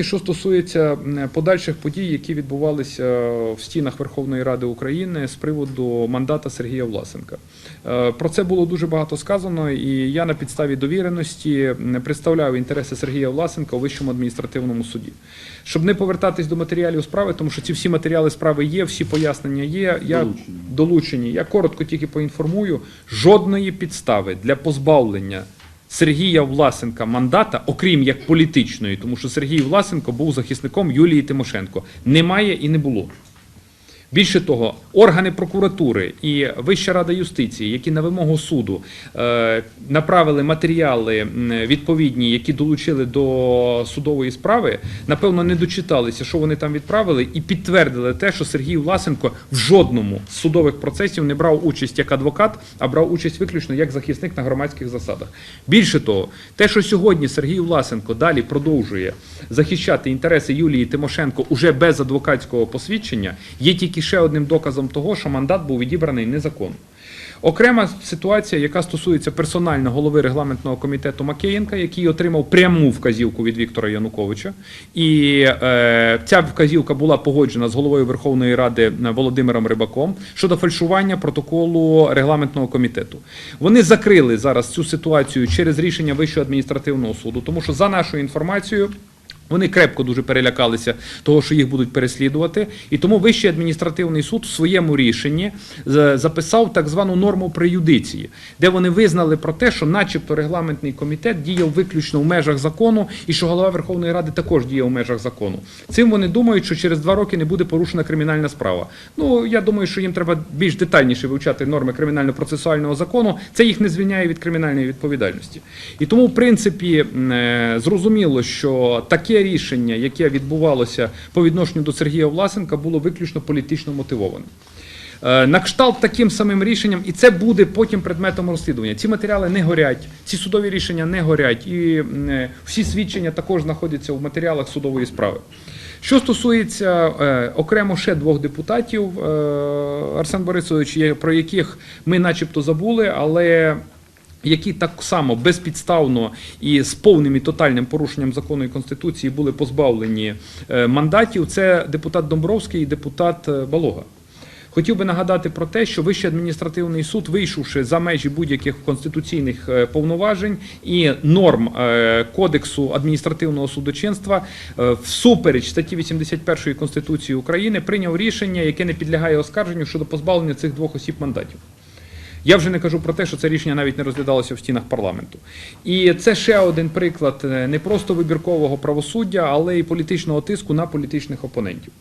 Що стосується подальших подій, які відбувалися в стінах Верховної Ради України з приводу мандата Сергія Власенка, Е, про це було дуже багато сказано, і я на підставі довіреності м, представляв інтереси Сергія Власенка у Вищому адміністративному суді. Щоб не повертатись до матеріалів справи, тому що ці всі матеріали справи є, всі пояснення є. Я долучені. Я коротко тільки поінформую: жодної підстави для позбавлення. Сергія Власенка мандата, окрім як політичної, тому що Сергій Власенко був захисником Юлії Тимошенко. Немає і не було. Більше того, органи прокуратури і Вища рада юстиції, які на вимогу суду е, направили матеріали відповідні, які долучили до судової справи, напевно, не дочиталися, що вони там відправили, і підтвердили те, що Сергій Власенко в жодному з судових процесів не брав участь як адвокат, а брав участь виключно як захисник на громадських засадах. Більше того, те, що сьогодні Сергій Власенко далі продовжує захищати інтереси Юлії Тимошенко уже без адвокатського посвідчення, є тільки ще одним доказом того, що мандат був відібраний незаконно. Окрема ситуація, яка стосується персонально голови регламентного комітету Макеєнка, який отримав пряму вказівку від Віктора Януковича, і е, ця вказівка була погоджена з головою Верховної Ради е, Володимиром Рибаком щодо фальшування протоколу регламентного комітету. Вони закрили зараз цю ситуацію через рішення Вищого адміністративного суду, тому що за нашою інформацією. Вони крепко дуже перелякалися того, що їх будуть переслідувати, і тому Вищий адміністративний суд в своєму рішенні записав так звану норму преюдиції, де вони визнали про те, що, начебто, регламентний комітет діяв виключно в межах закону, і що голова Верховної Ради також діяв в межах закону. Цим вони думають, що через два роки не буде порушена кримінальна справа. Ну я думаю, що їм треба більш детальніше вивчати норми кримінально-процесуального закону. Це їх не звільняє від кримінальної відповідальності. І тому, в принципі, е, зрозуміло, що таке рішення, яке відбувалося по відношенню до Сергія Власенка, було виключно політично мотивоване. Е, На кшталт таким самим рішенням, і це буде потім предметом розслідування. Ці матеріали не горять, ці судові рішення не горять, і е, всі свідчення також знаходяться в матеріалах судової справи. Що стосується е, окремо ще двох депутатів, е, Арсен Борисович, про яких ми начебто забули, але які так само безпідставно і з повним і тотальним порушенням закону і конституції були позбавлені е, мандатів, це депутат Домбровський і депутат е, Балога. Хотів би нагадати про те, що Вищий адміністративний суд, вийшовши за межі будь-яких конституційних е, повноважень і норм Кодексу адміністративного судочинства, всупереч статті 81 Конституції України, прийняв рішення, яке не підлягає оскарженню щодо позбавлення цих двох осіб мандатів. Я вже не кажу про те, що це рішення навіть не розглядалося в стінах парламенту. І це ще один приклад е, не просто вибіркового правосуддя, але й політичного тиску на політичних опонентів.